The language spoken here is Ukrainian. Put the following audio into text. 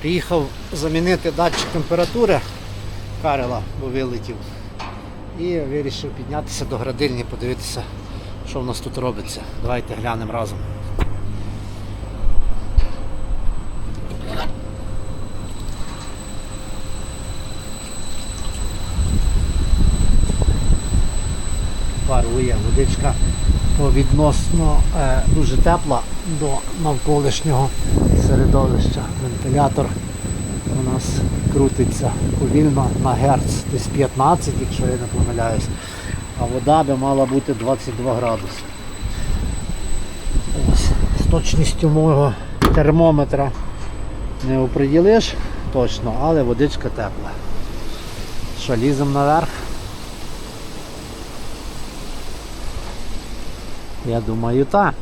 Приїхав замінити датчик температури Карела, бо вилетів. І вирішив піднятися до градильні, подивитися, що в нас тут робиться. Давайте глянемо разом. Парує водичка відносно е, дуже тепла до навколишнього середовища. Вентилятор у нас крутиться повільно на герц десь 15, якщо я не помиляюсь. А вода би мала бути 22 градуси. Ось. З точністю мого термометра не оприділиш точно, але водичка тепла. Що, ліземо наверх? Я думаю, так.